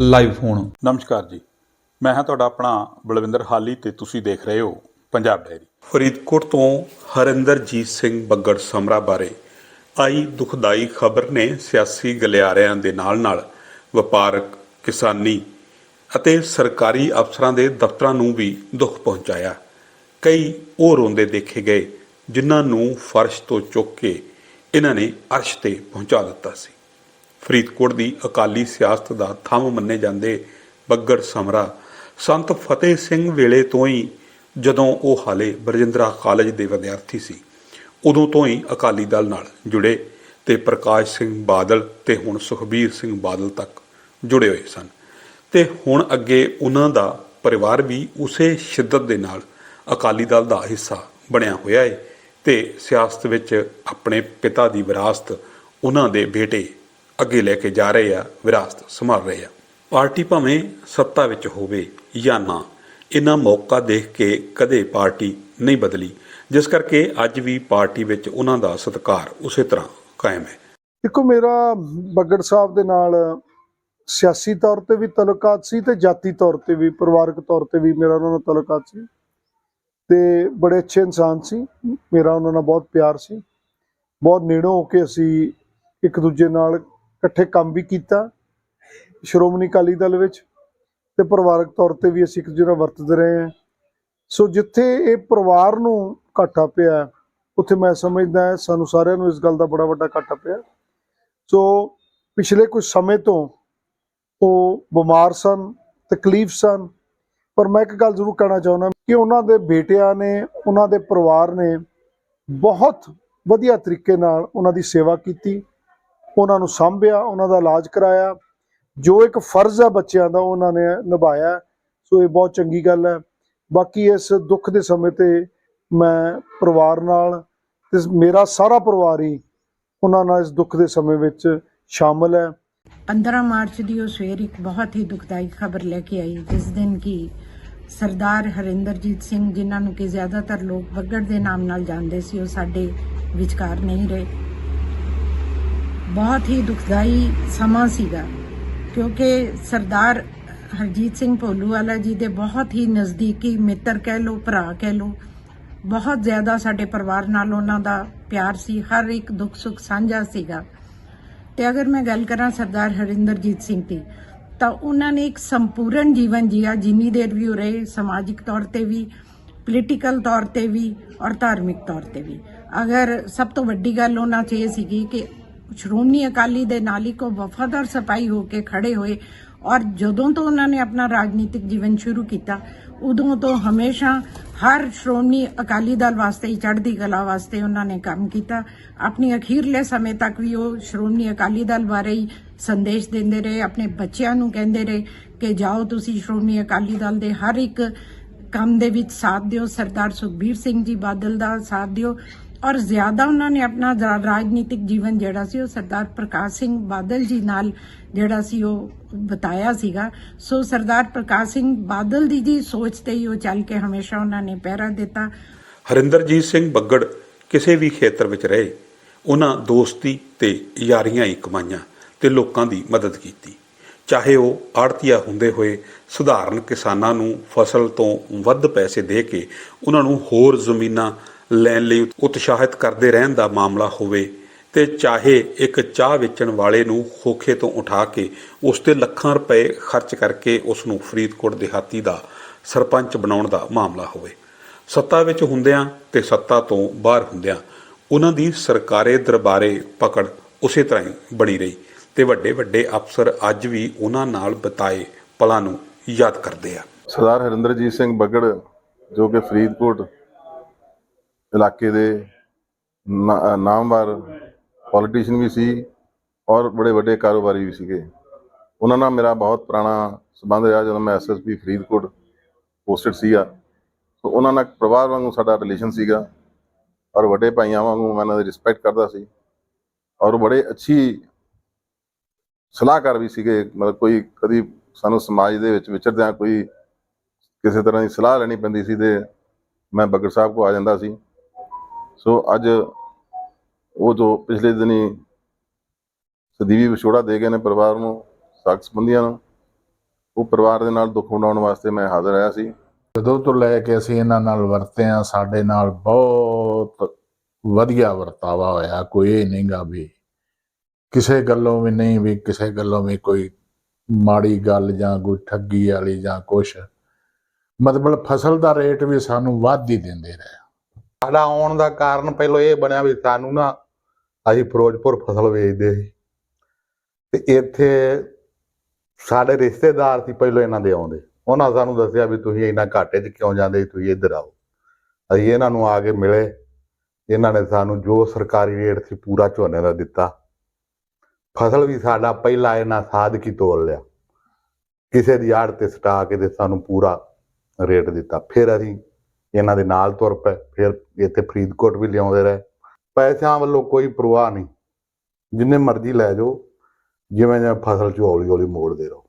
Live phone ਨਮਸਕਾਰ ਜੀ। ਮੈਂ ਹਾਂ ਤੁਹਾਡਾ ਆਪਣਾ ਬਲਵਿੰਦਰ ਹਾਲੀ ਤੇ ਤੁਸੀਂ ਦੇਖ ਰਹੇ ਹੋ ਪੰਜਾਬ ਡਾਇਰੀ। ਫਰੀਦਕੋਟ ਤੋਂ ਹਰਿੰਦਰਜੀਤ ਸਿੰਘ ਬੱਗੜ ਸਮਰਾ ਬਾਰੇ ਆਈ ਦੁਖਦਾਈ ਖਬਰ ਨੇ ਸਿਆਸੀ ਗਲਿਆਰਿਆਂ ਦੇ ਨਾਲ-ਨਾਲ ਵਪਾਰਕ, ਕਿਸਾਨੀ ਅਤੇ ਸਰਕਾਰੀ ਅਫਸਰਾਂ ਦੇ ਦਫ਼ਤਰਾਂ ਨੂੰ ਵੀ ਦੁੱਖ ਪਹੁੰਚਾਇਆ। ਕਈ ਉਹ ਰੋਂਦੇ ਦੇਖੇ ਗਏ ਜਿਨ੍ਹਾਂ ਨੂੰ ਫਰਸ਼ ਤੋਂ ਚੁੱਕ ਕੇ ਇਹਨਾਂ ਨੇ ਅਰਸ਼ ਤੇ ਪਹੁੰਚਾ ਦਿੱਤਾ ਸੀ। ਫਰੀਦਕੋਟ ਦੀ ਅਕਾਲੀ ਸਿਆਸਤ ਦਾ ਥੰਮ ਮੰਨੇ ਜਾਂਦੇ ਬੱਗੜ ਸਮਰਾ। ਸੰਤ ਫਤਿਹ ਸਿੰਘ ਵੇਲੇ ਤੋਂ ਹੀ ਜਦੋਂ ਉਹ ਹਾਲੇ ਬਰਜਿੰਦਰਾ ਕਾਲਜ ਦੇ ਵਿਦਿਆਰਥੀ ਸੀ, ਉਦੋਂ ਤੋਂ ਹੀ ਅਕਾਲੀ ਦਲ ਨਾਲ ਜੁੜੇ ਤੇ ਪ੍ਰਕਾਸ਼ ਸਿੰਘ ਬਾਦਲ ਤੇ ਹੁਣ ਸੁਖਬੀਰ ਸਿੰਘ ਬਾਦਲ ਤੱਕ ਜੁੜੇ ਹੋਏ ਸਨ। ਤੇ ਹੁਣ ਅੱਗੇ ਉਹਨਾਂ ਦਾ ਪਰਿਵਾਰ ਵੀ ਉਸੇ ਸ਼ਿੱਦਤ ਦੇ ਨਾਲ ਅਕਾਲੀ ਦਲ ਦਾ ਹਿੱਸਾ ਬਣਿਆ ਹੋਇਆ ਹੈ ਤੇ ਸਿਆਸਤ ਵਿੱਚ ਆਪਣੇ ਪਿਤਾ ਦੀ ਵਿਰਾਸਤ ਉਹਨਾਂ ਦੇ ਬੇਟੇ ਅੱਗੇ ਲੈ ਕੇ ਜਾ ਰਹੇ ਆ, ਵਿਰਾਸਤ ਸੰਭਾਲ ਰਹੇ ਆ। ਪਾਰਟੀ ਭਾਵੇਂ ਸੱਤਾ ਵਿੱਚ ਹੋਵੇ ਜਾਂ ਨਾ, ਇਹਨਾਂ ਮੌਕਾ ਦੇਖ ਕੇ ਕਦੇ ਪਾਰਟੀ ਨਹੀਂ ਬਦਲੀ, ਜਿਸ ਕਰਕੇ ਅੱਜ ਵੀ ਪਾਰਟੀ ਵਿੱਚ ਉਹਨਾਂ ਦਾ ਸਤਿਕਾਰ ਉਸੇ ਤਰ੍ਹਾਂ ਕਾਇਮ ਹੈ। ਦੇਖੋ, ਮੇਰਾ ਬੱਗੜ ਸਾਹਿਬ ਦੇ ਨਾਲ ਸਿਆਸੀ ਤੌਰ ਤੇ ਵੀ ਤਲਕਾਤ ਸੀ ਤੇ ਜਾਤੀ ਤੌਰ ਤੇ ਵੀ, ਪਰਿਵਾਰਕ ਤੌਰ ਤੇ ਵੀ ਮੇਰਾ ਉਹਨਾਂ ਨਾਲ ਤਾਲੁਕਾਤ ਸੀ ਤੇ ਬੜੇ ਅੱਛੇ ਇਨਸਾਨ ਸੀ। ਮੇਰਾ ਉਹਨਾਂ ਨਾਲ ਬਹੁਤ ਪਿਆਰ ਸੀ। ਬਹੁਤ ਨੇੜੋਂ ਹੋ ਕੇ ਅਸੀਂ ਇੱਕ ਦੂਜੇ ਨਾਲ ਇਕੱਠੇ ਕੰਮ ਵੀ ਕੀਤਾ, ਸ਼੍ਰੋਮਣੀ ਅਕਾਲੀ ਦਲ ਵਿੱਚ ਤੇ ਪਰਿਵਾਰਕ ਤੌਰ ਤੇ ਵੀ ਅਸੀਂ ਇੱਕ ਦੂਜੇ ਨਾਲ ਵਰਤਦੇ ਰਹੇ ਹਾਂ। ਸੋ ਜਿੱਥੇ ਇਹ ਪਰਿਵਾਰ ਨੂੰ ਘਾਟਾ ਪਿਆ, ਉੱਥੇ ਮੈਂ ਸਮਝਦਾ ਸਾਨੂੰ ਸਾਰਿਆਂ ਨੂੰ ਇਸ ਗੱਲ ਦਾ ਬੜਾ ਵੱਡਾ ਘਾਟਾ ਪਿਆ। ਸੋ ਪਿਛਲੇ ਕੁਝ ਸਮੇਂ ਤੋਂ ਉਹ ਬਿਮਾਰ ਸਨ, ਤਕਲੀਫ ਸਨ, ਪਰ ਮੈਂ ਇੱਕ ਗੱਲ ਜ਼ਰੂਰ ਕਹਿਣਾ ਚਾਹੁੰਦਾ ਕਿ ਉਹਨਾਂ ਦੇ ਬੇਟਿਆਂ ਨੇ, ਉਹਨਾਂ ਦੇ ਪਰਿਵਾਰ ਨੇ ਬਹੁਤ ਵਧੀਆ ਤਰੀਕੇ ਨਾਲ ਉਹਨਾਂ ਦੀ ਸੇਵਾ ਕੀਤੀ। ਉਹਨਾਂ ਨੂੰ ਸਾਂਭਿਆ, ਉਹਨਾਂ ਦਾ ਇਲਾਜ ਕਰਾਇਆ। ਜੋ ਇੱਕ ਫਰਜ਼ ਹੈ ਬੱਚਿਆਂ ਦਾ, ਉਹਨਾਂ ਨੇ ਨਿਭਾਇਆ। ਸੋ ਇਹ ਬਹੁਤ ਚੰਗੀ ਗੱਲ ਹੈ। ਬਾਕੀ ਇਸ ਦੁੱਖ ਦੇ ਸਮੇਂ ਤੇ ਮੈਂ ਪਰਿਵਾਰ ਨਾਲ ਤੇ ਮੇਰਾ ਸਾਰਾ ਪਰਿਵਾਰ ਹੀ ਉਹਨਾਂ ਨਾਲ ਇਸ ਦੁੱਖ ਦੇ ਸਮੇਂ ਵਿੱਚ ਸ਼ਾਮਲ ਹੈ। 15 ਮਾਰਚ ਦੀ ਉਹ ਸਵੇਰ ਇੱਕ ਬਹੁਤ ਹੀ ਦੁਖਦਾਈ ਖਬਰ ਲੈ ਕੇ ਆਈ, ਜਿਸ ਦਿਨ ਕੀ ਸਰਦਾਰ ਹਰਿੰਦਰਜੀਤ ਸਿੰਘ, ਜਿਨ੍ਹਾਂ ਨੂੰ ਕਿ ਜ਼ਿਆਦਾਤਰ ਲੋਕ ਬੱਗੜ ਦੇ ਨਾਮ ਨਾਲ ਜਾਣਦੇ ਸੀ, ਉਹ ਸਾਡੇ ਵਿਚਕਾਰ ਨਹੀਂ ਰਹੇ। ਬਹੁਤ ਹੀ ਦੁਖਦਾਈ ਸਮਾਂ ਸੀਗਾ, ਕਿਉਂਕਿ ਸਰਦਾਰ ਹਰਜੀਤ ਸਿੰਘ ਭੋਲੂਵਾਲਾ ਜੀ ਦੇ ਬਹੁਤ ਹੀ ਨਜ਼ਦੀਕੀ ਮਿੱਤਰ ਕਹਿ ਲੋ ਭਰਾ ਕਹਿ ਲੋ ਬਹੁਤ ਜ਼ਿਆਦਾ ਸਾਡੇ ਪਰਿਵਾਰ ਨਾਲ ਉਹਨਾਂ ਦਾ ਪਿਆਰ ਸੀ, ਹਰ ਇੱਕ ਦੁੱਖ ਸੁੱਖ ਸਾਂਝਾ ਸੀਗਾ। ਤੇ ਅਗਰ ਮੈਂ ਗੱਲ ਕਰਾਂ ਸਰਦਾਰ ਹਰਿੰਦਰਜੀਤ ਸਿੰਘ ਦੀ, ਤਾਂ ਉਹਨਾਂ ਨੇ ਇੱਕ ਸੰਪੂਰਨ ਜੀਵਨ ਜੀਆ, ਜਿੰਨੀ ਦੇਰ ਵੀ ਉਹ ਰਹੇ ਸਮਾਜਿਕ ਤੌਰ ਤੇ ਵੀ ਪੋਲੀਟੀਕਲ ਤੌਰ ਤੇ ਵੀ ਔਰ ਧਾਰਮਿਕ ਤੌਰ ਤੇ ਵੀ। ਅਗਰ ਸਭ ਤੋਂ ਵੱਡੀ ਗੱਲ ਉਹਨਾਂ 'ਚ ਇਹ ਸੀਗੀ ਕਿ ਸ਼੍ਰੋਮਣੀ ਅਕਾਲੀ ਦੇ ਨਾਲ ਹੀ ਕੋ ਵਫਾਦਾਰ ਸਪਾਈ ਹੋ ਕੇ ਖੜੇ ਹੋਏ। ਔਰ ਜਦੋਂ ਤੋਂ ਉਹਨਾਂ ਨੇ ਆਪਣਾ ਰਾਜਨੀਤਿਕ ਜੀਵਨ ਸ਼ੁਰੂ ਕੀਤਾ, ਉਦੋਂ ਤੋਂ ਹਮੇਸ਼ਾ ਹਰ ਸ਼੍ਰੋਮਣੀ ਅਕਾਲੀ ਦਲ ਵਾਸਤੇ ਹੀ ਚੜ੍ਹਦੀ ਕਲਾ ਵਾਸਤੇ ਉਹਨਾਂ ਨੇ ਕੰਮ ਕੀਤਾ। ਆਪਣੀ ਅਖੀਰਲੇ ਸਮੇਂ ਤੱਕ ਵੀ ਉਹ ਸ਼੍ਰੋਮਣੀ ਅਕਾਲੀ ਦਲ ਬਾਰੇ ਹੀ ਸੰਦੇਸ਼ ਦਿੰਦੇ ਰਹੇ, ਆਪਣੇ ਬੱਚਿਆਂ ਨੂੰ ਕਹਿੰਦੇ ਰਹੇ ਕਿ ਜਾਓ ਤੁਸੀਂ ਸ਼੍ਰੋਮਣੀ ਅਕਾਲੀ ਦਲ ਦੇ ਹਰ ਇੱਕ ਕੰਮ ਦੇ ਵਿੱਚ ਸਾਥ ਦਿਓ। ਸਰਦਾਰ ਸੁਖਬੀਰ ਸਿੰਘ ਜੀ ਬਾਦਲ ਦਾ ਸਾਥ ਦਿਓ। ਔਰ ਜ਼ਿਆਦਾ ਉਹਨਾਂ ਨੇ ਆਪਣਾ ਰਾਜਨੀਤਿਕ ਜੀਵਨ ਜਿਹੜਾ ਸੀ ਉਹ ਸਰਦਾਰ ਪ੍ਰਕਾਸ਼ ਸਿੰਘ ਬਾਦਲ ਜੀ ਨਾਲ ਜਿਹੜਾ ਸੀ ਉਹ ਬਤਾਇਆ ਸੀਗਾ। ਸੋ ਸਰਦਾਰ ਪ੍ਰਕਾਸ਼ ਸਿੰਘ ਬਾਦਲ ਦੀ ਜੀ ਸੋਚ ਤੇ ਹੀ ਉਹ ਚੱਲ ਕੇ ਹਮੇਸ਼ਾ ਉਹਨਾਂ ਨੇ ਪਹਿਰਾ ਦਿੱਤਾ। ਹਰਿੰਦਰਜੀਤ ਸਿੰਘ ਬੱਗੜ ਕਿਸੇ ਵੀ ਖੇਤਰ ਵਿੱਚ ਰਹੇ, ਉਹਨਾਂ ਦੋਸਤੀ ਤੇ ਯਾਰੀਆਂ ਹੀ ਕਮਾਈਆਂ ਤੇ ਲੋਕਾਂ ਦੀ ਮਦਦ ਕੀਤੀ। ਚਾਹੇ ਉਹ ਆੜਤੀਆ ਹੁੰਦੇ ਹੋਏ ਸਧਾਰਨ ਕਿਸਾਨਾਂ ਨੂੰ ਫਸਲ ਤੋਂ ਵੱਧ ਪੈਸੇ ਦੇ ਕੇ ਉਹਨਾਂ ਨੂੰ ਹੋਰ ਜ਼ਮੀਨਾਂ ਲੈਣ ਲਈ ਉਤਸ਼ਾਹਿਤ ਕਰਦੇ ਰਹਿਣ ਦਾ ਮਾਮਲਾ ਹੋਵੇ ਤੇ ਚਾਹੇ ਇੱਕ ਚਾਹ ਵੇਚਣ ਵਾਲੇ ਨੂੰ ਖੋਖੇ ਤੋਂ ਉਠਾ ਕੇ ਉਸ ਤੇ ਲੱਖਾਂ ਰੁਪਏ ਖਰਚ ਕਰਕੇ ਉਸ ਨੂੰ ਫਰੀਦਕੋਟ ਦਿਹਾਤੀ ਦਾ ਸਰਪੰਚ ਬਣਾਉਣ ਦਾ ਮਾਮਲਾ ਹੋਵੇ। ਸੱਤਾ ਵਿੱਚ ਹੁੰਦਿਆਂ ਤੇ ਸੱਤਾ ਤੋਂ ਬਾਹਰ ਹੁੰਦਿਆਂ ਉਹਨਾਂ ਦੀ ਸਰਕਾਰੇ ਦਰਬਾਰੇ ਪਕੜ ਉਸੇ ਤਰ੍ਹਾਂ ਹੀ ਬਣੀ ਰਹੀ ਤੇ ਵੱਡੇ ਵੱਡੇ ਅਫਸਰ ਅੱਜ ਵੀ ਉਹਨਾਂ ਨਾਲ ਬਤਾਏ ਪਲਾਂ ਨੂੰ ਯਾਦ ਕਰਦੇ ਆ। ਸਰਦਾਰ ਹਰਿੰਦਰਜੀਤ ਸਿੰਘ ਬੱਗੜ ਜੋ ਕਿ ਫਰੀਦਕੋਟ ਇਲਾਕੇ ਦੇ ਨਾਮਵਰ ਪੋਲੀਟੀਸ਼ੀਅਨ ਵੀ ਸੀ ਔਰ ਬੜੇ ਵੱਡੇ ਕਾਰੋਬਾਰੀ ਵੀ ਸੀਗੇ। ਉਹਨਾਂ ਨਾਲ ਮੇਰਾ ਬਹੁਤ ਪੁਰਾਣਾ ਸੰਬੰਧ ਰਿਹਾ ਜਦੋਂ ਮੈਂ ਐਸਐਸਪੀ ਫਰੀਦਕੋਟ ਪੋਸਟਡ ਸੀਗਾ। ਸੋ ਉਹਨਾਂ ਨਾਲ ਪਰਿਵਾਰ ਵਾਂਗੂ ਸਾਡਾ ਰਿਲੇਸ਼ਨ ਸੀਗਾ ਔਰ ਵੱਡੇ ਭਾਈਆਂ ਵਾਂਗੂ ਮੈਂ ਉਹਨਾਂ ਦੀ ਰਿਸਪੈਕਟ ਕਰਦਾ ਸੀ। ਔਰ ਬੜੇ ਅੱਛੀ ਸਲਾਹਕਾਰ ਵੀ ਸੀਗੇ। ਮਤਲਬ ਕੋਈ ਕਦੀ ਸਾਨੂੰ ਸਮਾਜ ਦੇ ਵਿੱਚ ਵਿਚਰਦਿਆਂ ਕੋਈ ਕਿਸੇ ਤਰ੍ਹਾਂ ਦੀ ਸਲਾਹ ਲੈਣੀ ਪੈਂਦੀ ਸੀ ਤੇ ਮੈਂ ਬੱਗੜ ਸਾਹਿਬ ਕੋ ਆ ਜਾਂਦਾ ਸੀ। ਸੋ ਅੱਜ ਉਹ ਜੋ ਪਿਛਲੇ ਦਿਨੀ ਸਦੀਵੀ ਵਿਛੋੜਾ ਦੇ ਗਏ ਨੇ ਪਰਿਵਾਰ ਨੂੰ ਸਾਕ ਸੰਬੰਧੀਆਂ ਨੂੰ, ਉਹ ਪਰਿਵਾਰ ਦੇ ਨਾਲ ਦੁੱਖ ਵੰਡਾਉਣ ਵਾਸਤੇ ਮੈਂ ਹਾਜ਼ਰ ਆਇਆ ਸੀ। ਜਦੋਂ ਤੋਂ ਲੈ ਕੇ ਅਸੀਂ ਇਹਨਾਂ ਨਾਲ ਵਰਤੇ ਆ ਸਾਡੇ ਨਾਲ ਬਹੁਤ ਵਧੀਆ ਵਰਤਾਵਾ ਹੋਇਆ, ਕੋਈ ਇਹ ਨਹੀਂਗਾ ਵੀ ਕਿਸੇ ਗੱਲੋਂ ਵੀ ਨਹੀਂ, ਵੀ ਕਿਸੇ ਗੱਲੋਂ ਵੀ ਕੋਈ ਮਾੜੀ ਗੱਲ ਜਾਂ ਕੋਈ ਠੱਗੀ ਵਾਲੀ ਜਾਂ ਕੁਛ। ਮਤਲਬ ਫਸਲ ਦਾ ਰੇਟ ਵੀ ਸਾਨੂੰ ਵੱਧ ਹੀ ਦਿੰਦੇ ਰਹੇ। ਸਾਡਾ ਆਉਣ ਦਾ ਕਾਰਨ ਪਹਿਲਾਂ ਇਹ ਬਣਿਆ ਵੀ ਸਾਨੂੰ ਨਾ ਅਸੀਂ ਫਿਰੋਜ਼ਪੁਰ ਫਸਲ ਵੇਚਦੇ ਸੀ। ਤੇ ਇੱਥੇ ਸਾਡੇ ਰਿਸ਼ਤੇਦਾਰ ਸੀ ਪਹਿਲਾਂ ਇਹਨਾਂ ਦੇ ਆਉਂਦੇ। ਉਹਨਾਂ ਸਾਨੂੰ ਦੱਸਿਆ ਵੀ ਤੁਸੀਂ ਇੰਨਾ ਘਾਟੇ 'ਚ ਕਿਉਂ ਜਾਂਦੇ ਤੁਸੀਂ ਇੱਧਰ ਆਓ। ਅਸੀਂ ਇਹਨਾਂ ਨੂੰ ਆ ਕੇ ਮਿਲੇ। ਇਹਨਾਂ ਨੇ ਸਾਨੂੰ ਜੋ ਸਰਕਾਰੀ ਰੇਟ ਸੀ ਪੂਰਾ ਝੋਨੇ ਦਾ ਦਿੱਤਾ। ਫਸਲ ਵੀ ਸਾਡਾ ਪਹਿਲਾਂ ਇਹਨਾਂ ਸਾਦਕੀ ਤੋਲ ਲਿਆ। ਕਿਸੇ ਦੀ ਆੜ ਤੇ ਸਟਾ ਕੇ ਤੇ ਸਾਨੂੰ ਪੂਰਾ ਰੇਟ ਦਿੱਤਾ। ਫਿਰ ਅਸੀਂ ਇਹਨਾਂ ਦੇ ਨਾਲ ਤੁਰ ਪਏ ਫਿਰ ਇੱਥੇ ਫਰੀਦਕੋਟ ਵੀ ਲਿਆਉਂਦੇ ਰਹੇ। ਪੈਸਿਆਂ ਵੱਲੋਂ ਕੋਈ ਪਰਵਾਹ ਨਹੀਂ। ਜਿੰਨੇ ਮਰਜ਼ੀ ਲੈ ਜਾਓ ਜਿਵੇਂ ਜਿਵੇਂ ਫਸਲ ਚ ਹੌਲੀ ਹੌਲੀ ਮੋੜਦੇ ਰਹੋ।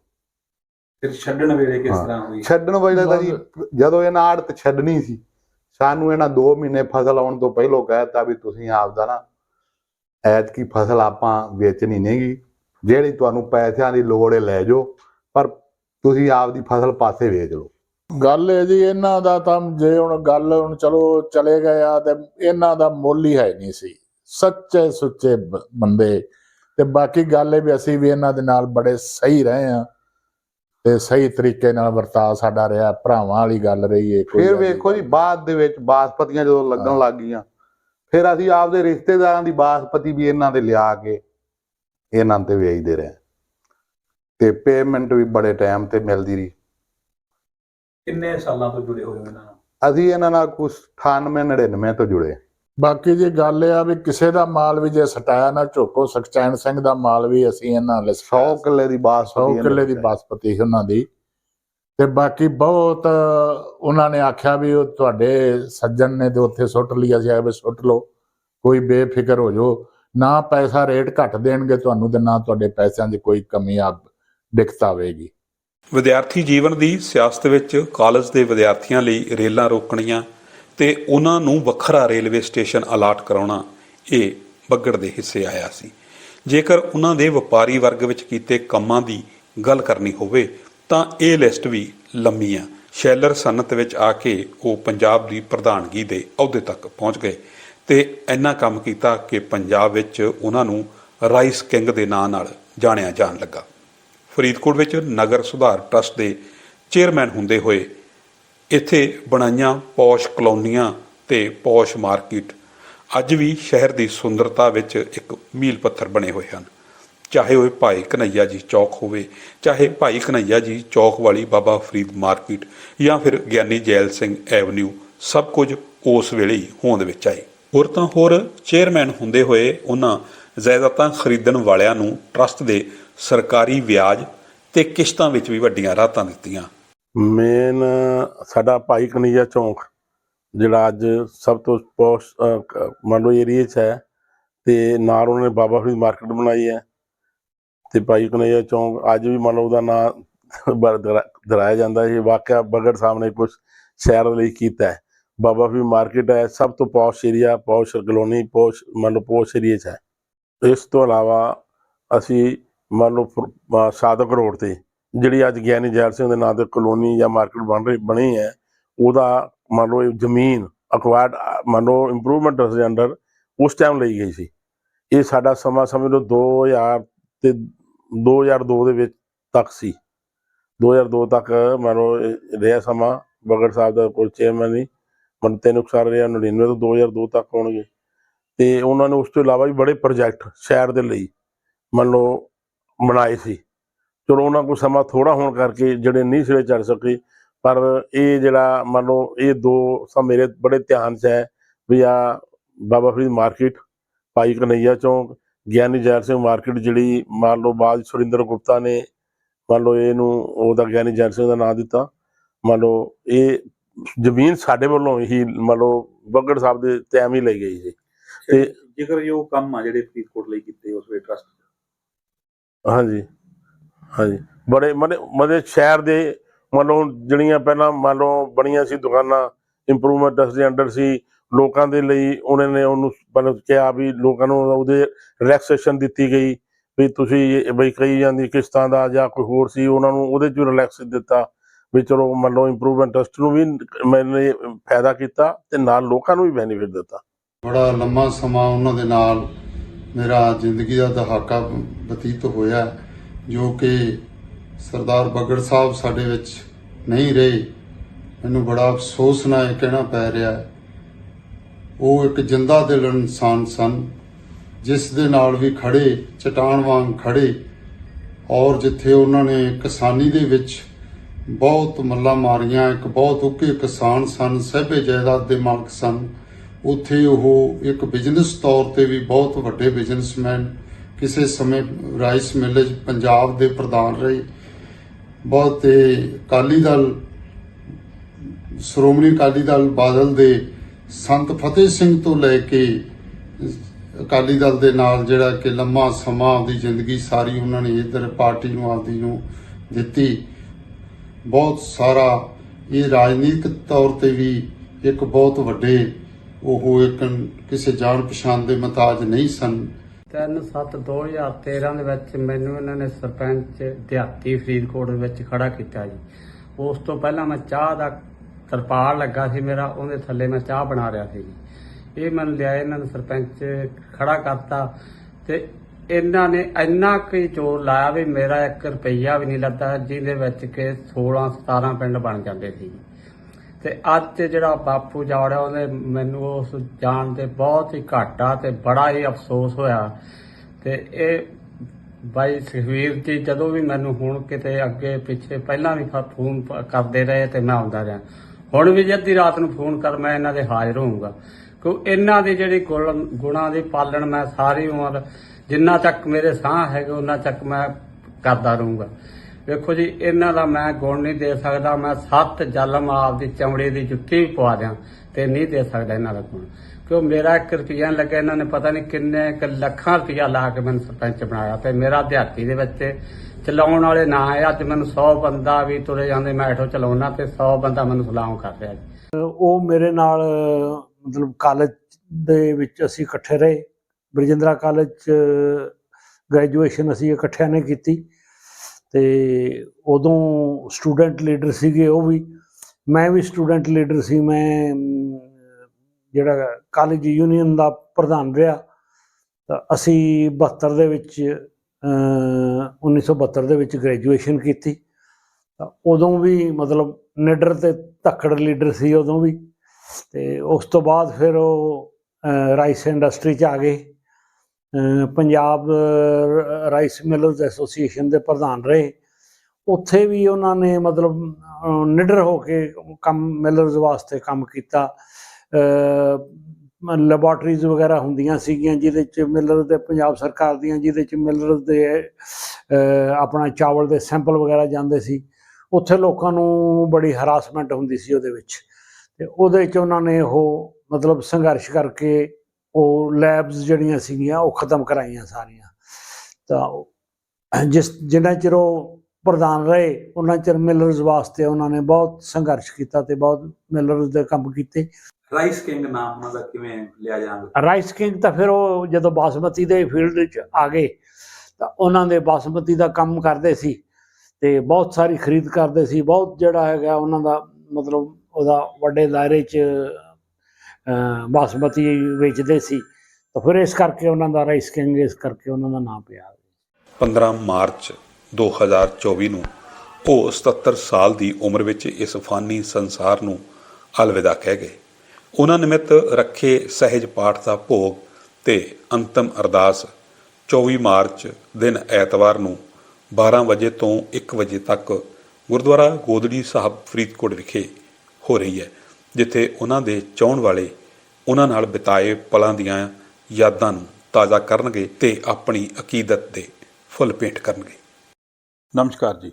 ਫਿਰ ਛੱਡਣ ਵੇਲੇ ਕਿਸ। ਤਰ੍ਹਾਂ ਹੋਈ ਛੱਡਣ ਵੇਲੇ ਤਾਂ ਜੀ ਜਦੋਂ ਇਹਨਾਂ ਆੜਤ ਛੱਡਣੀ ਸੀ ਸਾਨੂੰ ਇਹਨਾਂ 2 ਮਹੀਨੇ ਫਸਲ ਆਉਣ ਤੋਂ ਪਹਿਲਾਂ ਕਹਿਤਾ ਵੀ ਤੁਸੀਂ ਆਪਦਾ ਨਾ ਐਤਕੀ ਫਸਲ ਆਪਾਂ ਵੇਚਣੀ ਨਹੀਂਗੀ ਜਿਹੜੀ ਤੁਹਾਨੂੰ ਪੈਸਿਆਂ ਦੀ ਲੋੜ ਹੈ ਲੈ ਜਾਓ ਪਰ ਤੁਸੀਂ ਆਪਦੀ ਫਸਲ ਪਾਸੇ ਵੇਚ ਲਓ। ਗੱਲ ਇਹ ਜੀ ਇਹਨਾਂ ਦਾ ਤਾਂ ਜੇ ਹੁਣ ਗੱਲ ਹੁਣ ਚਲੋ ਚਲੇ ਗਏ ਆ ਤੇ ਇਹਨਾਂ ਦਾ ਮੁੱਲ ਹੀ ਹੈ ਨਹੀਂ ਸੀ। ਸੱਚੇ ਸੁੱਚੇ ਬੰਦੇ। ਤੇ ਬਾਕੀ ਗੱਲ ਇਹ ਵੀ ਅਸੀਂ ਵੀ ਇਹਨਾਂ ਦੇ ਨਾਲ ਬੜੇ ਸਹੀ ਰਹੇ ਆ। ਤੇ ਸਹੀ ਤਰੀਕੇ ਨਾਲ ਵਰਤਾਅ ਸਾਡਾ ਰਿਹਾ ਭਰਾਵਾਂ ਵਾਲੀ ਗੱਲ ਰਹੀ ਏ ਕੋਈ ਫਿਰ। ਵੇਖੋ ਜੀ ਬਾਅਦ ਦੇ ਵਿੱਚ ਬਾਸਪਤੀਆਂ ਜਦੋਂ ਲੱਗਣ ਹਾਂ। ਲੱਗ ਗਈਆਂ ਫਿਰ ਅਸੀਂ ਆਪਦੇ ਰਿਸ਼ਤੇਦਾਰਾਂ ਦੀ ਬਾਸਪਤੀ ਵੀ ਇਹਨਾਂ ਦੇ ਲਿਆ ਕੇ ਇਹਨਾਂ ਤੇ ਵੇਚਦੇ ਰਹੇ। ਤੇ ਪੇਮੈਂਟ ਵੀ ਬੜੇ ਟਾਈਮ ਤੇ ਮਿਲਦੀ ਰਹੀ। ਕਿੰਨੇ ਸਾਲਾਂ ਤੋਂ ਜੁੜੇ ਹੋਏ ਹੋ ਇਹਨਾਂ ਨਾਲ? ਅਸੀਂ ਇਹਨਾਂ ਨਾਲ ਕੁਝ 98 99 ਤੋਂ ਜੁੜੇ ਬਾਕੀ ਜੀ ਗੱਲ ਇਹ ਆ ਵੀ ਕਿਸੇ ਦਾ ਮਾਲ ਵੀ ਜੇ ਸਟਾਇਆ ਨਾ ਝੋਕੋ ਸਖਚੈਨ ਸਿੰਘ ਦਾ ਮਾਲ ਵੀ ਅਸੀਂ ਇਹਨਾਂ ਲਈ 100 ਕਿੱਲੇ ਦੀ ਬਾਸਪਤੀ 100 ਇਹਨਾਂ ਕਿੱਲੇ ਦੀ ਬਾਸਪਤੀ ਸੀ ਉਹਨਾਂ ਦੀ। ਤੇ ਬਾਕੀ ਬਹੁਤ ਉਹਨਾਂ ਨੇ ਆਖਿਆ ਵੀ ਉਹ ਤੁਹਾਡੇ ਸੱਜਣ ਨੇ ਤੇ ਉੱਥੇ ਸੁੱਟ ਲਿਆ ਸੀ ਵੀ ਸੁੱਟ ਲਓ ਕੋਈ ਬੇਫਿਕਰ ਹੋ ਜਾਓ। ਨਾ ਪੈਸਾ ਰੇਟ ਘੱਟ ਦੇਣਗੇ ਤੁਹਾਨੂੰ ਤੇ ਨਾ ਤੁਹਾਡੇ ਪੈਸਿਆਂ ਦੀ ਕੋਈ ਕਮੀ ਆ ਦਿੱਕਤ ਆਵੇਗੀ ਵਿਦਿਆਰਥੀ ਜੀਵਨ ਦੀ ਸਿਆਸਤ ਵਿੱਚ ਕਾਲਜ ਦੇ ਵਿਦਿਆਰਥੀਆਂ ਲਈ ਰੇਲਾਂ ਰੋਕਣੀਆਂ ਤੇ ਉਹਨਾਂ ਨੂੰ ਵੱਖਰਾ ਰੇਲਵੇ ਸਟੇਸ਼ਨ ਅਲਾਟ ਕਰਾਉਣਾ ਇਹ ਬੱਗੜ ਦੇ ਹਿੱਸੇ ਆਇਆ ਸੀ। ਜੇਕਰ ਉਹਨਾਂ ਦੇ ਵਪਾਰੀ ਵਰਗ ਵਿੱਚ ਕੀਤੇ ਕੰਮਾਂ ਦੀ ਗੱਲ ਕਰਨੀ ਹੋਵੇ, ਤਾਂ ਇਹ ਲਿਸਟ ਵੀ ਲੰਮੀ ਆ। ਸ਼ੈਲਰ ਸਨਤ ਵਿੱਚ ਆ ਕੇ ਉਹ ਪੰਜਾਬ ਦੀ ਪ੍ਰਧਾਨਗੀ ਦੇ ਅਹੁਦੇ ਤੱਕ ਪਹੁੰਚ ਗਏ ਤੇ ਇੰਨਾ ਕੰਮ ਕੀਤਾ ਕਿ ਪੰਜਾਬ ਵਿੱਚ ਉਹਨਾਂ ਨੂੰ ਰਾਈਸ ਕਿੰਗ ਦੇ ਨਾਂ ਨਾਲ ਜਾਣਿਆ ਜਾਣ ਲੱਗਾ। ਫਰੀਦਕੋਟ ਵਿੱਚ ਨਗਰ ਸੁਧਾਰ ਟਰਸਟ ਦੇ ਚੇਅਰਮੈਨ ਹੁੰਦੇ ਹੋਏ ਇੱਥੇ ਬਣਾਈਆਂ ਪੌਸ਼ ਕਲੋਨੀਆਂ ਤੇ ਪੌਸ਼ ਮਾਰਕੀਟ ਅੱਜ ਵੀ ਸ਼ਹਿਰ ਦੀ ਸੁੰਦਰਤਾ ਵਿੱਚ ਇੱਕ ਮੀਲ ਪੱਥਰ ਬਣੇ ਹੋਏ ਹਨ। ਚਾਹੇ ਉਹ ਭਾਈ ਕਨਈਆ ਜੀ ਚੌਕ ਹੋਵੇ, ਚਾਹੇ ਭਾਈ ਕਨਈਆ ਜੀ ਚੌਕ ਵਾਲੀ ਬਾਬਾ ਫਰੀਦ ਮਾਰਕੀਟ ਜਾਂ ਫਿਰ ਗਿਆਨੀ ਜੈਲ ਸਿੰਘ ਐਵਨਿਊ, ਸਭ ਕੁਝ ਉਸ ਵੇਲੇ ਹੀ ਹੋਂਦ ਵਿੱਚ ਆਏ ਹੋਰ ਤਾਂ ਹੋਰ ਚੇਅਰਮੈਨ ਹੁੰਦੇ ਹੋਏ ਉਹਨਾਂ ਜਾਇਦਾਦਾਂ ਖਰੀਦਣ ਵਾਲਿਆਂ ਨੂੰ ਟਰਸਟ ਦੇ ਸਰਕਾਰੀ ਵਿਆਜ ਤੇ ਕਿਸ਼ਤਾਂ ਵਿੱਚ ਵੀ ਵੱਡੀਆਂ ਰਾਹਤਾਂ ਦਿੱਤੀਆਂ। ਮੇਨ, ਸਾਡਾ ਭਾਈ ਕਨਈਆ ਚੌਂਕ, ਜਿਹੜਾ ਅੱਜ ਸਭ ਤੋਂ ਪੌਸ਼ ਮੰਨ ਲਓ ਏਰੀਏ 'ਚ ਹੈ, ਤੇ ਨਾਲ ਉਹਨਾਂ ਨੇ ਬਾਬਾ ਫਰੀਦ ਮਾਰਕੀਟ ਬਣਾਈ ਹੈ। ਤੇ ਭਾਈ ਕਨਈਆ ਚੌਂਕ ਅੱਜ ਵੀ ਮੰਨ ਲਓ ਉਹਦਾ ਨਾਂ ਦਰਾਇਆ ਜਾਂਦਾ ਹੈ। ਇਹ ਵਾਕਿਆ ਬਗੜ ਸਾਹਿਬ ਨੇ ਕੁਝ ਸ਼ਹਿਰ ਲਈ ਕੀਤਾ ਹੈ। ਬਾਬਾ ਫਰੀਦ ਮਾਰਕੀਟ ਹੈ, ਸਭ ਤੋਂ ਪੌਸ਼ ਏਰੀਆ, ਪੌਸ਼ ਕਲੋਨੀ, ਪੌਸ਼, ਮੰਨ ਲਓ ਪੌਸ਼ ਏਰੀਏ 'ਚ ਹੈ। ਇਸ ਤੋਂ ਇਲਾਵਾ ਅਸੀਂ ਮੰਨ ਲਓ ਫੁਰ- ਅਹ, ਸਾਦਕ ਰੋਡ ਤੇ ਜਿਹੜੀ ਅੱਜ ਗਿਆਨੀ ਜੈਲ ਸਿੰਘ ਦੇ ਨਾਂ ਤੇ ਕਲੋਨੀ ਜਾਂ ਮਾਰਕੀਟ ਬਣ ਰਹੀ ਬਣੀ ਹੈ ਉਹਦਾ ਮੰਨ ਲਓ ਜ਼ਮੀਨ ਅਕਵਾਇਰਡ ਮੰਨ ਲਓ ਇੰਪਰੂਵਮੈਂਟ ਦੇ ਅੰਡਰ ਉਸ ਟਾਈਮ ਲਈ ਗਈ ਸੀ। ਇਹ ਸਾਡਾ ਸਮਾਂ ਸਮਝ ਲਓ 2000 ਤੇ 2002 ਦੇ ਵਿੱਚ ਤੱਕ ਸੀ। 2002 ਤੱਕ ਮੰਨ ਲਓ ਰਿਹਾ ਸਮਾਂ ਬਗੜ ਸਾਹਿਬ ਦਾ ਕੋਈ ਚੇਅਰਮੈਨ ਨਹੀਂ ਮਨ ਤਿੰਨ ਕੁ ਰਿਹਾ 99 ਤੋਂ 2002 ਤੱਕ ਹੋਣਗੇ। ਤੇ ਉਹਨਾਂ ਨੇ ਉਸ ਤੋਂ ਇਲਾਵਾ ਵੀ ਬੜੇ ਪ੍ਰੋਜੈਕਟ ਸ਼ਹਿਰ ਦੇ ਲਈ ਮੰਨ ਲਓ ਬਣਾਏ ਸੀ। ਚਲੋ ਉਹਨਾਂ ਕੋਲ ਸਮਾਂ ਥੋੜਾ ਹੋਣ ਕਰਕੇ ਜਿਹੜੇ ਨਹੀਂ ਸਿਰੇ ਚੜ ਸਕੇ, ਪਰ ਇਹ ਜਿਹੜਾ ਮੰਨ ਲਓ ਇਹ ਦੋ ਸਭ ਮੇਰੇ ਬੜੇ ਧਿਆਨ 'ਚ ਹੈ ਵੀ ਆ ਬਾਬਾ ਫਰੀਦ ਮਾਰਕੀਟ, ਭਾਈ ਕਨਈਆ ਚੌਂਕ, ਗਿਆਨੀ ਜੈਲ ਸਿੰਘ ਮਾਰਕੀਟ ਜਿਹੜੀ ਮੰਨ ਲਓ ਬਾਅਦ ਸੁਰਿੰਦਰ ਗੁਪਤਾ ਨੇ ਮੰਨ ਲਓ ਇਹਨੂੰ ਉਹਦਾ ਗਿਆਨੀ ਜੈਲ ਸਿੰਘ ਦਾ ਨਾਮ ਦਿੱਤਾ। ਮੰਨ ਲਓ ਇਹ ਜ਼ਮੀਨ ਸਾਡੇ ਵੱਲੋਂ ਹੀ ਮੰਨ ਲਓ ਬੱਗੜ ਸਾਹਿਬ ਦੇ ਟਾਈਮ ਹੀ ਲਈ ਗਈ ਸੀ। ਤੇ ਜੇਕਰ ਉਹ ਕੰਮ ਆ ਜਿਹੜੇ ਫਰੀਦਕੋਟ ਲਈ ਕੀਤੇ ਉਸ ਵੇ ਟਰਸਟ ਹਾਂਜੀ ਹਾਂਜੀ। ਬੜੇ ਮਨੇ ਮਦੇ ਸ਼ਹਿਰ ਦੇ ਮੰਨ ਲਓ ਜਿਹੜੀਆਂ ਪਹਿਲਾਂ ਮੰਨ ਲਓ ਬਣੀਆਂ ਸੀ ਦੁਕਾਨਾਂ ਇੰਪਰੂਵਮੈਂਟ ਦੇ ਅੰਡਰ ਸੀ ਲੋਕਾਂ ਦੇ ਲਈ ਉਹਨਾਂ ਨੇ ਉਹਨੂੰ ਮਤਲਬ ਕਿਹਾ ਵੀ ਲੋਕਾਂ ਨੂੰ ਉਹਦੇ ਰਿਲੈਕਸੇਸ਼ਨ ਦਿੱਤੀ ਗਈ ਵੀ ਤੁਸੀਂ ਬਈ ਕਈ ਜਾਂਦੀ ਕਿਸ਼ਤਾਂ ਦਾ ਜਾਂ ਕੋਈ ਹੋਰ ਸੀ ਉਹਨਾਂ ਨੂੰ ਉਹਦੇ ਚ ਰਿਲੈਕਸ ਦਿੱਤਾ ਵੀ ਚਲੋ ਮੰਨ ਲਓ ਇੰਪਰੂਵਮੈਂਟ ਟਰਸਟ ਨੂੰ ਵੀ ਮੈਨੇ ਫਾਇਦਾ ਕੀਤਾ ਤੇ ਨਾਲ ਲੋਕਾਂ ਨੂੰ ਵੀ ਬੈਨੀਫਿਟ ਦਿੱਤਾ। ਬੜਾ ਲੰਮਾ ਸਮਾਂ ਉਹਨਾਂ ਦੇ ਨਾਲ ਮੇਰਾ ਜ਼ਿੰਦਗੀ ਦਾ ਦਹਾਕਾ ਬਤੀਤ ਹੋਇਆ, ਜੋ ਕਿ ਸਰਦਾਰ ਬੱਗੜ ਸਾਹਿਬ ਸਾਡੇ ਵਿੱਚ ਨਹੀਂ ਰਹੇ। ਮੈਨੂੰ ਬੜਾ ਅਫਸੋਸ ਨਾਲ ਇਹ ਕਹਿਣਾ ਪੈ ਰਿਹਾ ਉਹ ਇੱਕ ਜਿੰਦਾ ਦਿਲ ਇਨਸਾਨ ਸਨ, ਜਿਸ ਦੇ ਨਾਲ ਵੀ ਖੜੇ ਚਟਾਨ ਵਾਂਗ ਖੜੇ ਔਰ ਜਿੱਥੇ ਉਹਨਾਂ ਨੇ ਕਿਸਾਨੀ ਦੇ ਵਿੱਚ ਬਹੁਤ ਮੱਲਾਂ ਮਾਰੀਆਂ, ਇੱਕ ਬਹੁਤ ਉੱਘੇ ਕਿਸਾਨ ਸਨ, ਸਹਿਬੇ ਜਾਇਦਾਦ ਦੇ ਮਾਲਕ ਸਨ। ਉੱਥੇ ਉਹ ਇੱਕ ਬਿਜ਼ਨਸ ਤੌਰ ਤੇ ਵੀ ਬਹੁਤ ਵੱਡੇ ਬਿਜ਼ਨਸਮੈਨ ਕਿਸੇ ਸਮੇਂ ਰਾਈਸ ਮਿਲ ਪੰਜਾਬ ਦੇ ਪ੍ਰਧਾਨ ਰਹੇ। ਬਹੁਤ ਤੇ ਅਕਾਲੀ ਦਲ, ਸ਼੍ਰੋਮਣੀ ਅਕਾਲੀ ਦਲ ਬਾਦਲ ਦੇ ਸੰਤ ਫਤਿਹ ਸਿੰਘ ਤੋਂ ਲੈ ਕੇ ਅਕਾਲੀ ਦਲ ਦੇ ਨਾਲ ਜਿਹੜਾ ਕਿ ਲੰਮਾ ਸਮਾਂ ਆਪਦੀ ਜ਼ਿੰਦਗੀ ਸਾਰੀ ਉਹਨਾਂ ਨੇ ਇਧਰ ਪਾਰਟੀ ਨੂੰ ਆਪਦੀ ਨੂੰ ਦਿੱਤੀ। ਬਹੁਤ ਸਾਰਾ ਇਹ ਰਾਜਨੀਤਿਕ ਤੌਰ ਤੇ ਵੀ ਇੱਕ ਬਹੁਤ ਵੱਡੇ ਉਹ ਇੱਕ ਕਿਸੇ ਜਾਣ ਪਛਾਣ ਦੇ ਮਤਾਜ ਨਹੀਂ ਸਨ। 3/7/2013 ਦੇ ਵਿੱਚ ਮੈਨੂੰ ਇਹਨਾਂ ਨੇ ਸਰਪੰਚ ਦਿਹਾਤੀ ਫਰੀਦਕੋਟ ਵਿੱਚ ਖੜਾ ਕੀਤਾ ਜੀ। ਉਸ ਤੋਂ ਪਹਿਲਾਂ ਮੈਂ ਚਾਹ ਦਾ ਤਰਪਾਲ ਲੱਗਾ ਸੀ ਮੇਰਾ, ਉਹਦੇ ਥੱਲੇ ਮੈਂ ਚਾਹ ਬਣਾ ਰਿਹਾ ਸੀ ਜੀ। ਇਹ ਮੈਨੂੰ ਲਿਆ ਇਹਨਾਂ ਨੇ ਸਰਪੰਚ ਖੜਾ ਕਰਤਾ ਤੇ ਇਹਨਾਂ ਨੇ ਇੰਨਾ ਕੁ ਚੋਰ ਲਾਇਆ ਵੀ ਮੇਰਾ 1 ਰੁਪਈਆ ਵੀ ਨਹੀਂ ਲੱਗਾ ਜਿਹਦੇ ਵਿੱਚ ਕਿ 16 17 ਪਿੰਡ ਬਣ ਜਾਂਦੇ ਸੀ ਤੇ ਅੱਜ ਜਿਹੜਾ ਬਾਪੂ ਜਾੜਿਆ ਉਹਨੇ ਮੈਨੂੰ ਉਸ ਜਾਣ ਤੇ ਬਹੁਤ ਹੀ ਘਾਟਾ ਤੇ ਬੜਾ ਹੀ ਅਫਸੋਸ ਹੋਇਆ। ਤੇ ਇਹ ਬਾਈ ਸੁਖਵੀਰ ਜੀ ਜਦੋਂ ਵੀ ਮੈਨੂੰ ਹੁਣ ਕਿਤੇ ਅੱਗੇ ਪਿੱਛੇ ਪਹਿਲਾਂ ਵੀ ਫ- ਫੋਨ ਕਰਦੇ ਰਹੇ ਤੇ ਮੈਂ ਆਉਂਦਾ ਰਿਹਾ। ਹੁਣ ਵੀ ਜੇ ਅੱਧੀ ਰਾਤ ਨੂੰ ਫੋਨ ਕਰ ਮੈਂ ਇਹਨਾਂ ਦੇ ਹਾਜ਼ਰ ਹੋਊਂਗਾ। ਕਿਉਂ ਇਹਨਾਂ ਦੀ ਜਿਹੜੀ ਗੁਣ- ਗੁਣਾਂ ਦੀ ਪਾਲਣ ਮੈਂ ਸਾਰੀ ਉਮਰ ਜਿੰਨਾ ਤੱਕ ਮੇਰੇ ਸਾਹ ਹੈਗੇ, ਉਹਨਾਂ ਤੱਕ ਮੈਂ ਕਰਦਾ ਰਹੂੰਗਾ। ਵੇਖੋ ਜੀ, ਇਹਨਾਂ ਦਾ ਮੈਂ ਗੁਣ ਨਹੀਂ ਦੇ ਸਕਦਾ, ਮੈਂ ਸੱਤ ਜਲਮ ਆਪਦੀ ਚਮੜੀ ਦੀ ਜੁੱਤੀ ਵੀ ਪਵਾ ਦਿਆਂ ਤੇ ਨਹੀਂ ਦੇ ਸਕਦਾ ਇਹਨਾਂ ਦਾ ਗੁਣ। ਕਿਉਂ ਮੇਰਾ 1 ਰੁਪਿਆ ਨਹੀਂ ਲੱਗਿਆ, ਇਹਨਾਂ ਨੇ ਪਤਾ ਨਹੀਂ ਕਿੰਨੇ ਕੁ ਲੱਖਾਂ ਰੁਪਇਆ ਲਾ ਕੇ ਮੈਨੂੰ ਸਰਪੰਚ ਬਣਾਇਆ ਤੇ ਮੇਰਾ ਦਿਹਾਤੀ ਦੇ ਵਿੱਚ ਚਲਾਉਣ ਵਾਲੇ ਨਾ ਹੈ ਅੱਜ ਮੈਨੂੰ 100 ਬੰਦਾ ਵੀ ਤੁਰੇ ਜਾਂਦੇ, ਮੈਂ ਇਠੋ ਚਲਾਉਣਾ ਤੇ 100 ਬੰਦਾ ਮੈਨੂੰ ਸਲਾਮ ਕਰ ਰਿਹਾ ਜੀ। ਉਹ ਮੇਰੇ ਨਾਲ, ਮਤਲਬ ਕਾਲਜ ਦੇ ਵਿੱਚ ਅਸੀਂ ਇਕੱਠੇ ਰਹੇ, ਬਰਜਿੰਦਰਾ ਕਾਲਜ ਚ ਗ੍ਰੈਜੂਏਸ਼ਨ ਅਸੀਂ ਇਕੱਠਿਆਂ ਨੇ ਕੀਤੀ। ਤੇ ਉਦੋਂ ਸਟੂਡੈਂਟ ਲੀਡਰ ਸੀਗੇ ਉਹ ਵੀ। ਮੈਂ ਵੀ ਸਟੂਡੈਂਟ ਲੀਡਰ ਸੀ ਮੈਂ ਜਿਹੜਾ ਕਾਲਜ ਯੂਨੀਅਨ ਦਾ ਪ੍ਰਧਾਨ ਰਿਹਾ। ਤਾਂ ਅਸੀਂ 72 ਦੇ ਵਿੱਚ ਅਮ, 1972 ਦੇ ਵਿੱਚ ਗ੍ਰੈਜੂਏਸ਼ਨ ਕੀਤੀ। ਤਾਂ ਉਦੋਂ ਵੀ ਮਤਲਬ ਨਿਡਰ ਤੇ ਧੱਕੜ ਲੀਡਰ ਸੀ ਉਦੋਂ ਵੀ। ਤੇ ਉਸ ਤੋਂ ਬਾਅਦ ਫਿਰ ਉਹ ਰਾਈਸ ਇੰਡਸਟਰੀ ਚ ਆ ਗਏ। ਪੰਜਾਬ ਰਾਈਸ ਮਿਲਰਸ ਐਸੋਸੀਏਸ਼ਨ ਦੇ ਪ੍ਰਧਾਨ ਰਹੇ। ਉੱਥੇ ਵੀ ਉਹਨਾਂ ਨੇ ਮਤਲਬ ਨਿਡਰ ਹੋ ਕੇ ਕੰਮ ਮਿਲਰਸ ਵਾਸਤੇ ਕੰਮ ਕੀਤਾ। ਲੈਬੋਰਟਰੀਜ਼ ਵਗੈਰਾ ਹੁੰਦੀਆਂ ਸੀਗੀਆਂ, ਜਿਹਦੇ ਚ ਮਿਲਰ ਦੇ, ਪੰਜਾਬ ਸਰਕਾਰ ਦੀਆਂ, ਜਿਹਦੇ ਚ ਮਿਲਰ ਦੇ ਆਪਣਾ ਚਾਵਲ ਦੇ ਸੈਂਪਲ ਵਗੈਰਾ ਜਾਂਦੇ ਸੀ। ਉੱਥੇ ਲੋਕਾਂ ਨੂੰ ਬੜੀ ਹਰਾਸਮੈਂਟ ਹੁੰਦੀ ਸੀ ਉਹਦੇ ਵਿੱਚ। ਤੇ ਉਹਦੇ ਚ ਉਹਨਾਂ ਨੇ ਉਹ ਮਤਲਬ ਸੰਘਰਸ਼ ਕਰਕੇ ਉਹ ਲੈਬਸ ਜਿਹੜੀਆਂ ਸੀਗੀਆਂ ਉਹ ਖਤਮ ਕਰਾਈਆਂ ਸਾਰੀਆਂ। ਤਾਂ ਜਿਸ ਜਿੰਨਾ ਚਿਰ ਉਹ ਪ੍ਰਧਾਨ ਰਹੇ ਉਹਨਾਂ ਚਿਰ ਮਿਲਰਸ ਵਾਸਤੇ ਉਹਨਾਂ ਨੇ ਬਹੁਤ ਸੰਘਰਸ਼ ਕੀਤਾ ਤੇ ਬਹੁਤ ਮਿਲਰਸ ਦੇ ਕੰਮ ਕੀਤੇ। ਰਾਈਸ ਕਿੰਗ ਨਾਮ ਉਹਨਾਂ ਦਾ ਕਿਵੇਂ ਲਿਆ ਜਾਂਦਾ? ਰਾਈਸ ਕਿੰਗ ਤਾਂ ਫਿਰ ਉਹ ਜਦੋਂ ਬਾਸਮਤੀ ਦੇ ਫੀਲਡ 'ਚ ਆ ਗਏ ਤਾਂ ਉਹਨਾਂ ਦੇ ਬਾਸਮਤੀ ਦਾ ਕੰਮ ਕਰਦੇ ਸੀ ਤੇ ਬਹੁਤ ਸਾਰੀ ਖਰੀਦ ਕਰਦੇ ਸੀ। ਬਹੁਤ ਜਿਹੜਾ ਹੈਗਾ ਉਹਨਾਂ ਦਾ ਮਤਲਬ ਉਹਦਾ ਵੱਡੇ ਦਾਇਰੇ 'ਚ ਬਾਸਮਤੀ ਵੇਚਦੇ ਸੀ, ਤਾਂ ਫਿਰ ਇਸ ਕਰਕੇ ਉਹਨਾਂ ਦਾ ਰਾਈਸ ਕਿੰਗ ਇਸ ਕਰਕੇ ਉਹਨਾਂ ਦਾ ਨਾਮ ਪਿਆ। 15 ਮਾਰਚ 2024 ਨੂੰ ਉਹ 77 ਸਾਲ ਦੀ ਉਮਰ ਵਿੱਚ ਇਸ ਫਾਨੀ ਸੰਸਾਰ ਨੂੰ ਅਲਵਿਦਾ ਕਹਿ ਗਏ। ਉਹਨਾਂ ਨਿਮਿਤ ਰੱਖੇ ਸਹਿਜ ਪਾਠ ਦਾ ਭੋਗ ਤੇ ਅੰਤਮ ਅਰਦਾਸ 24 ਮਾਰਚ ਦਿਨ ਐਤਵਾਰ ਨੂੰ 12 ਵਜੇ ਤੋਂ 1 ਵਜੇ ਤੱਕ ਗੁਰਦੁਆਰਾ ਗੋਦੜੀ ਸਾਹਿਬ ਫਰੀਦਕੋਟ ਵਿਖੇ ਹੋ ਰਹੀ ਹੈ। ਜਿੱਥੇ ਉਹਨਾਂ ਦੇ ਚਾਹਣ ਵਾਲੇ ਉਹਨਾਂ ਨਾਲ ਬਿਤਾਏ ਪਲਾਂ ਦੀਆਂ ਯਾਦਾਂ ਨੂੰ ਤਾਜ਼ਾ ਕਰਨਗੇ ਤੇ ਆਪਣੀ ਅਕੀਦਤ ਦੇ ਫੁੱਲ ਭੇਂਟ ਕਰਨਗੇ। ਨਮਸਕਾਰ ਜੀ।